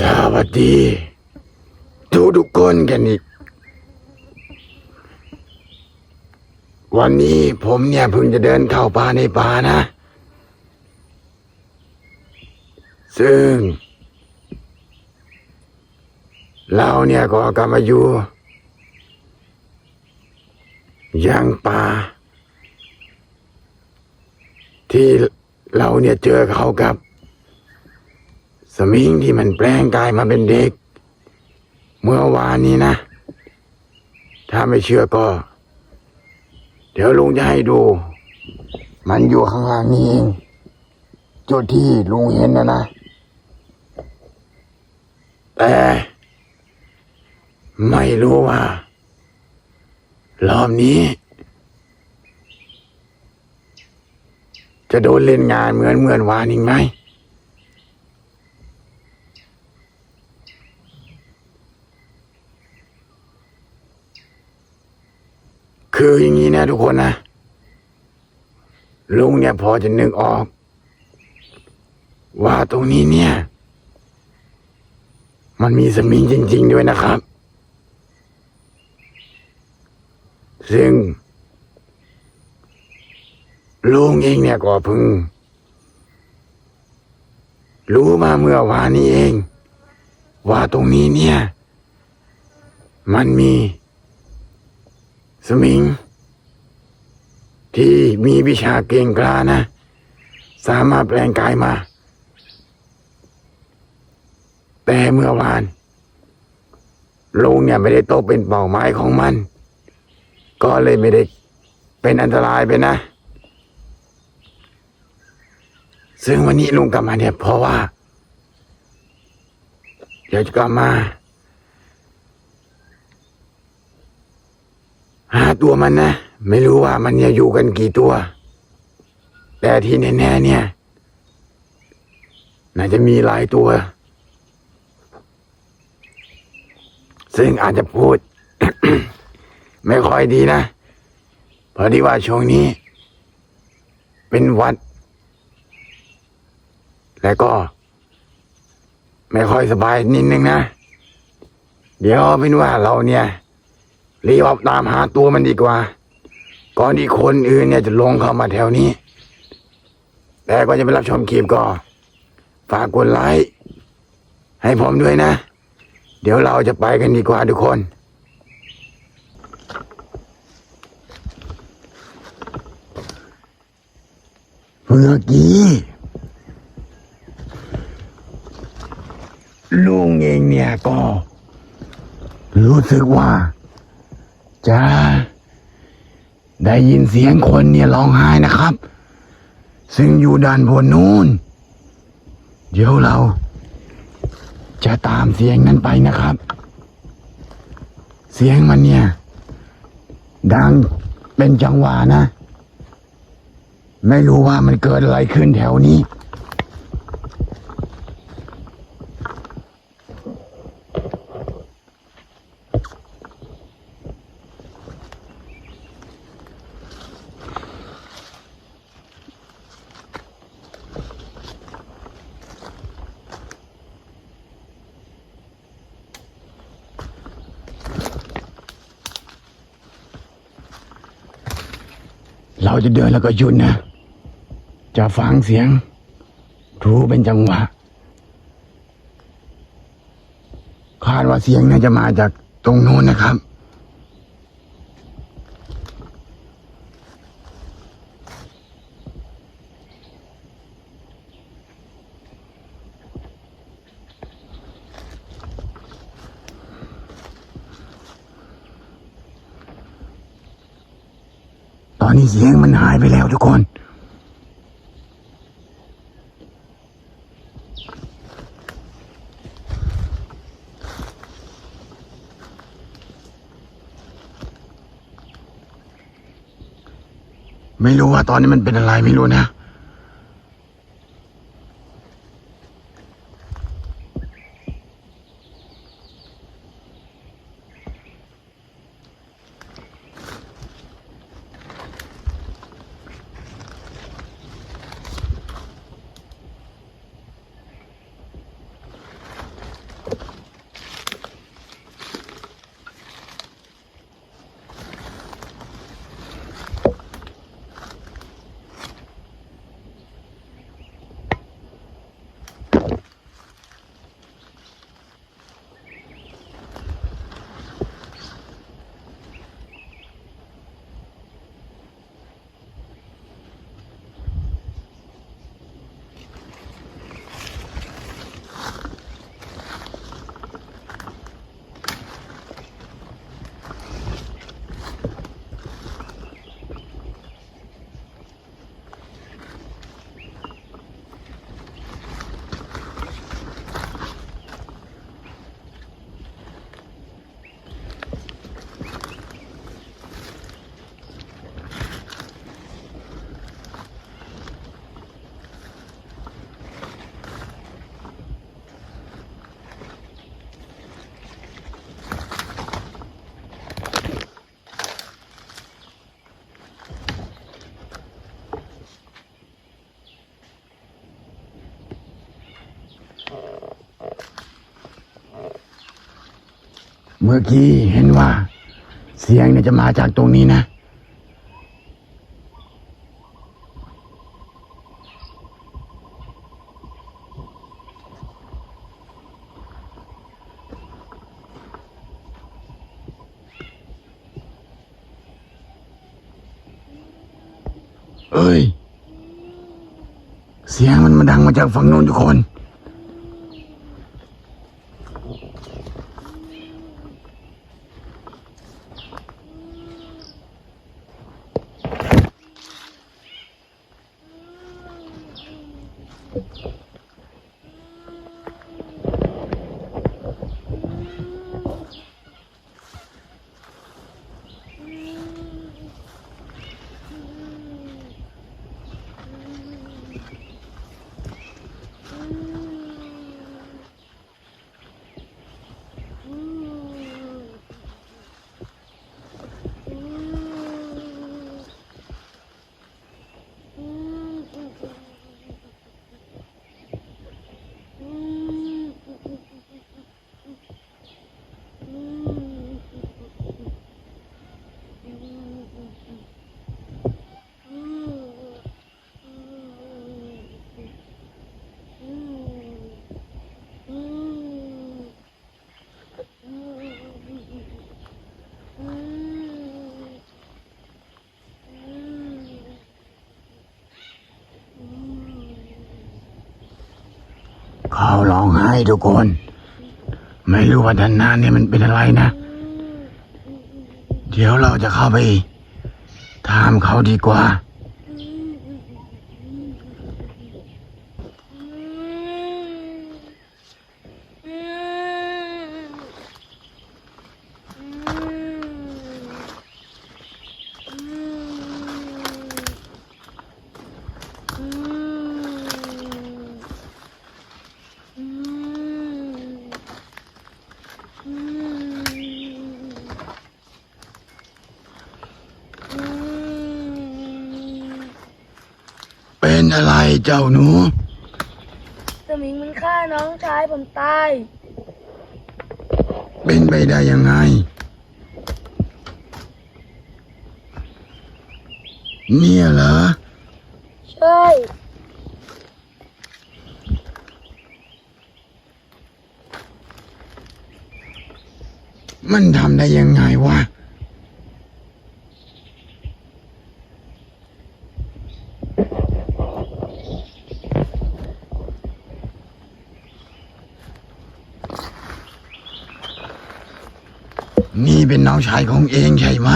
สวัสดีทุกทุกคนกันอีก วันนี้ผมเนี่ยเพิ่งจะเดินเข้าป่าในป่านะ ซึ่ง เราเนี่ยก็กลับมาอยู่ยังป่า ที่เราเนี่ยเจอเขากับ สมิงที่มันแปลงกายมาเป็นเด็ก เมื่อวานนี้นะ ถ้าไม่เชื่อก็ เดี๋ยวลุงจะให้ดู มันอยู่ข้างล่างนี้เองจุดที่ลุงเห็นนะนะ แต่ไม่รู้ว่ารอบนี้ จะโดนเล่นงานเหมือนเหมือนวานอีกไหม คืออย่างนี้นะทุกคนนะลุงเนี่ยพอจะนึกออก ว่าตรงนี้เนี่ย มันมีสมิงจริง ๆ ด้วยนะครับ ซึ่งลุงเองเนี่ยก็เพึ่งรู้มาเมื่อวานนี้เอง ว่าตรงนี้เนี่ย มันมี สมิง ที่มีวิชาเก่งกล้านะ สามารถแปลงกายมา แต่เมื่อวานลุงเนี่ยไม่ได้โตเป็นเป้าหมายของมัน ก็เลยไม่ได้เป็นอันตรายไปนะ ซึ่งวันนี้ลุงกลับมาเนี่ยเพราะว่า เดี๋ยวจะกลับมา หาตัวมันนะ ไม่รู้ว่ามันจะอยู่กันกี่ตัว แต่ที่แน่ๆเนี่ย น่าจะมีหลายตัว ซึ่งอาจจะพูด ไม่ค่อยดีนะเพราะที่ว่าช่วงนี้ เป็นวัด แล้วก็ ไม่ค่อยสบายนิดนึงนะ เดี๋ยวเป็นว่าเราเนี่ย รีบออกตามหาตัวมันดีกว่า ก่อนที่คนอื่นเนี่ยจะลงเข้ามาแถวนี้ แต่ก็จะไปรับชมคลิปก็ฝากกดไลค์ให้ผมด้วยนะ เดี๋ยวเราจะไปกันดีกว่าทุกคนเมื่อกี้ลุงเองเนี่ยก็รู้สึกว่า จะได้ยินเสียงคนเนี่ยร้องไห้นะครับ ซึ่งอยู่ด้านบนนู้น เดี๋ยวเรา จะตามเสียงนั้นไปนะครับ เสียงมันเนี่ย ดังเป็นจังหวะนะ ไม่รู้ว่ามันเกิดอะไรขึ้นแถวนี้ เราจะเดินแล้วก็หยุดนะ จะฟังเสียง รู้เป็นจังหวะ คาดว่าเสียงน่าจะมาจากตรงโน้นนะครับ อนนี้เสียงมันหายไปแล้วทุกคน ไม่รู้ว่าตอนนี้มันเป็นอะไรไม่รู้นะ มื่อกี้เห็นว่า เสียงเนี่ยจะมาจากตรงนี้นะ เอ้ย เสียงมันมาดังมาจากฝั่งโน้นทุกคน เขาร้องไห้ทุกคน ไม่รู้ว่าด้านหน้าเนี่ยมันเป็นอะไรนะ เดี๋ยวเราจะเข้าไปถามเขาดีกว่า เป็นอะไรเจ้าหนู สมิงมันฆ่าน้องชายผมตาย เป็นไปได้ยังไง เนี่ยเหรอ ใช่ มันทำได้ยังไงวะ นี่เป็นน้องชายของเองใช่ไหม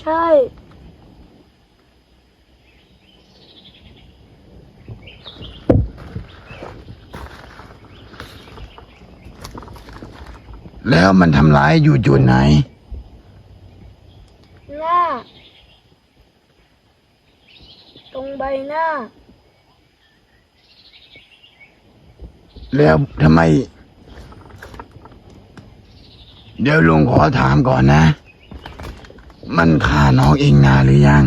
ใช่ แล้วมันทำร้ายอยู่จุดไหน หน้า ตรงใบหน้า แล้วทำไม เดี๋ยวลุงขอถามก่อนนะ มันฆ่าน้องเองนานหรือยัง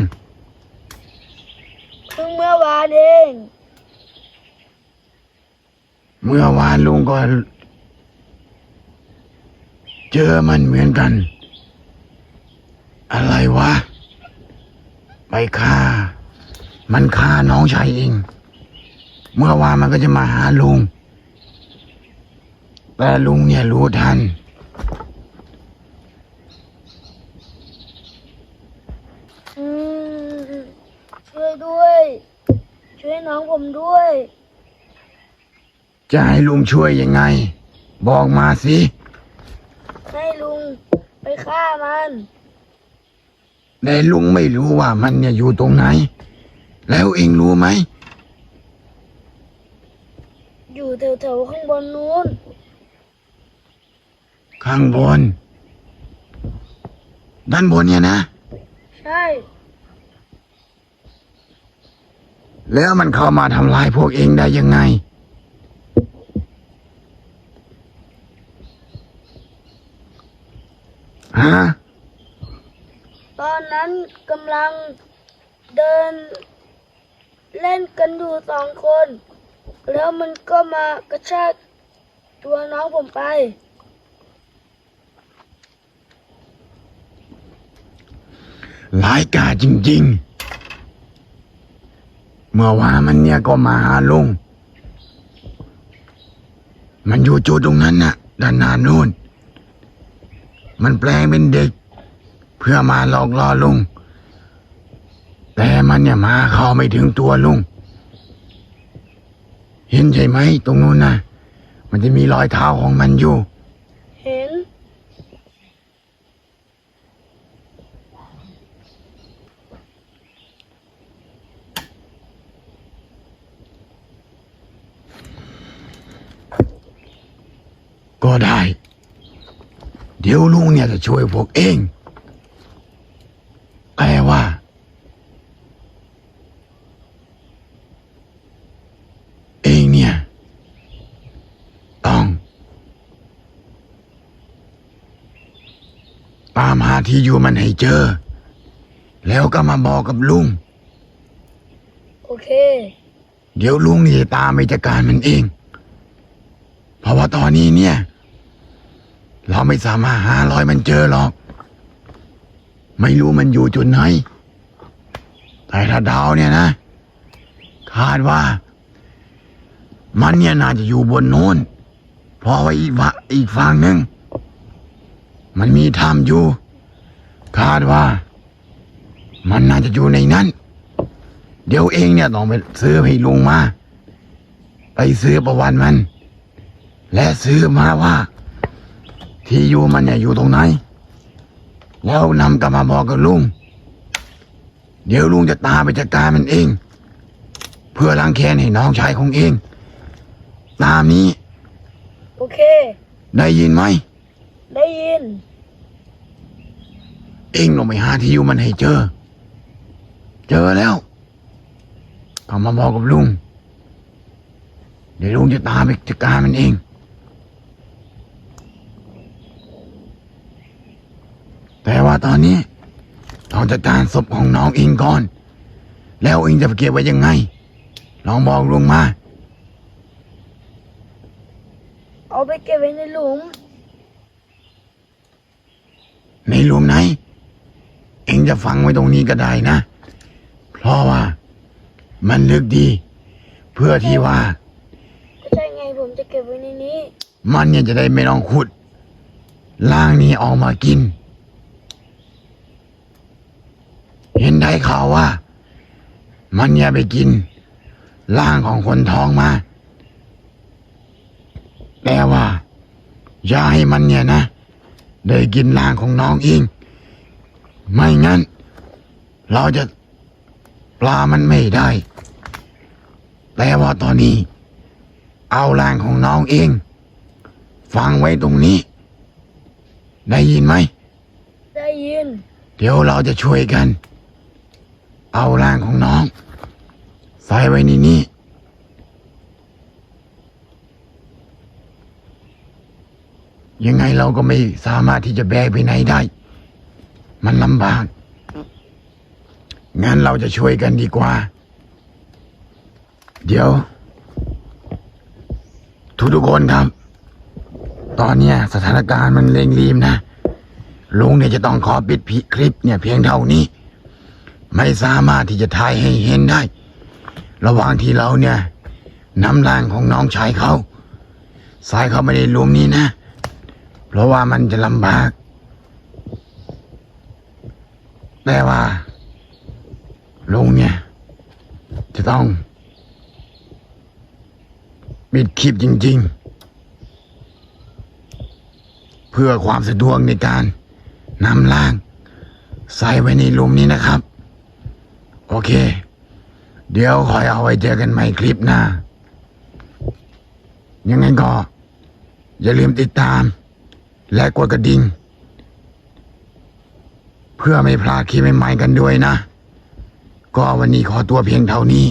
เพิ่งเมื่อวานเองเมื่อวานลุงก็เจอมันเหมือนกัน อะไรวะ ไปฆ่า มันฆ่าน้องชายเอง เมื่อวานมันก็จะมาหาลุง แต่ลุงเนี่ยรู้ทัน อืมช่วยด้วย ช่วยน้องผมด้วย จะให้ลุงช่วยยังไง บอกมาสิ ให้ลุงไปฆ่ามันแต่ลุงไม่รู้ว่ามันเนี่ยอยู่ตรงไหน แล้วเองรู้ไหม อยู่แถวๆข้างบนนู้น ข้างบน ด้านบนเนี่ยนะ ใช่ แล้วมันเข้ามาทำลายพวกเองได้ยังไง ฮะ ตอนนั้นกำลังเดินเล่นกันอยู่สองคน แล้วมันก็มากระชากตัวน้องผมไป หลายกาจจริง ๆ เมื่อวานมันเนี่ยก็มาหาลุง มันอยู่จุดตรงนั้นน่ะ ด้านหน้านู่น มันแปลงเป็นเด็ก เพื่อมาหลอกล่อลุง แต่มันเนี่ยมาเข้าไม่ถึงตัวลุง เห็นใช่ไหมตรงนู้นนะมันจะมีรอยเท้าของมันอยู่ เห็น ก็ได้ เดี๋ยวลุงเนี่ยจะช่วยพวกเองแต่ว่า เองเนี่ย ต้อง ตามหาที่อยู่มันให้เจอ แล้วก็มาบอกกับลุง โอเค เดี๋ยวลุงนี่จะตามไปจัดการมันเอง เพราะว่าตอนนี้เนี่ย เราไม่สามารถหารอยมันเจอหรอก ไม่รู้มันอยู่จุดไหน แต่ถ้าดาวเนี่ยนะ คาดว่า มันเนี่ยน่าจะอยู่บนโน้น เพราะว่าอีกอีกฝั่งหนึ่งมันมีถ้ำอยู่ คาดว่า มันน่าจะอยู่ในนั้น เดี๋ยวเองเนี่ยต้องไปซื้อให้ลุงมา ไปซื้อประวันมัน และซื้อมาว่า ที่อยู่มันเนี่ยอยู่ตรงไหน แล้วนำกลับมาบอกกับลุง เดี๋ยวลุงจะตามไปจัดการมันเอง เพื่อล้างแค้นให้น้องชายของเอง ตามนี้ โอเค ได้ยินไหม ได้ยิน เองลงไปหาที่อยู่มันให้เจอ เจอแล้วก็มาบอกกับลุง เดี๋ยวลุงจะตามไปจัดการมันเอง แต่ว่าตอนนี้ต้องจัดการศพของน้องเองก่อน แล้วเองจะไปเก็บไว้ยังไง ลองบอกลุงมา เอาไปเก็บไว้ในหลุม ในหลุมไหน เองจะฝังไว้ตรงนี้ก็ได้นะ เพราะว่า มันลึกดี เพื่อที่ว่า ก็ใช่ไงผมจะเก็บไว้ในนี้ มันเนี่ยจะได้ไม่ต้องขุด ล่างนี้ออกมากิน เห็นได้ข่าวว่า มันเนี่ยไปกินล่างของคนท้องมา แต่ว่าอย่าให้มันเนี่ยนะ ได้กินล่างของน้องเองไม่งั้น เราจะปลามันไม่ได้ แต่ว่าตอนนี้ เอาล่างของน้องเอง ฟังไว้ตรงนี้ ได้ยินไหม ได้ยิน เดี๋ยวเราจะช่วยกัน เอาร่างของน้อง ใส่ไว้ในนี้ ยังไงเราก็ไม่สามารถที่จะแบกไปไหนได้ มันลำบาก งั้นเราจะช่วยกันดีกว่า เดี๋ยว ทุกทุกคนครับ ตอนเนี้ยสถานการณ์มันเร่งรีบนะ ลุงเนี่ยจะต้องขอปิดคลิปเนี่ยเพียงเท่านี้ ไม่สามารถที่จะถ่ายให้เห็นได้ ระหว่างที่เราเนี่ยนำร่างของน้องชายเขาใส่เขาไปในหลุมนี้นะ เพราะว่ามันจะลำบาก แต่ว่าลุงเนี่ย จะต้องปิดคลิปจริง ๆ เพื่อความสะดวกในการนำล่าง ใส่ไว้ในลุมนี้นะครับ โอเค เดี๋ยวคอยเอาไว้เจอกันใหม่คลิปหน้า ยังไงก็ อย่าลืมติดตาม และกดกระดิ่ง เพื่อไม่พลาดคลิปใหม่ๆกันด้วยนะ ก็วันนี้ขอตัวเพียงเท่านี้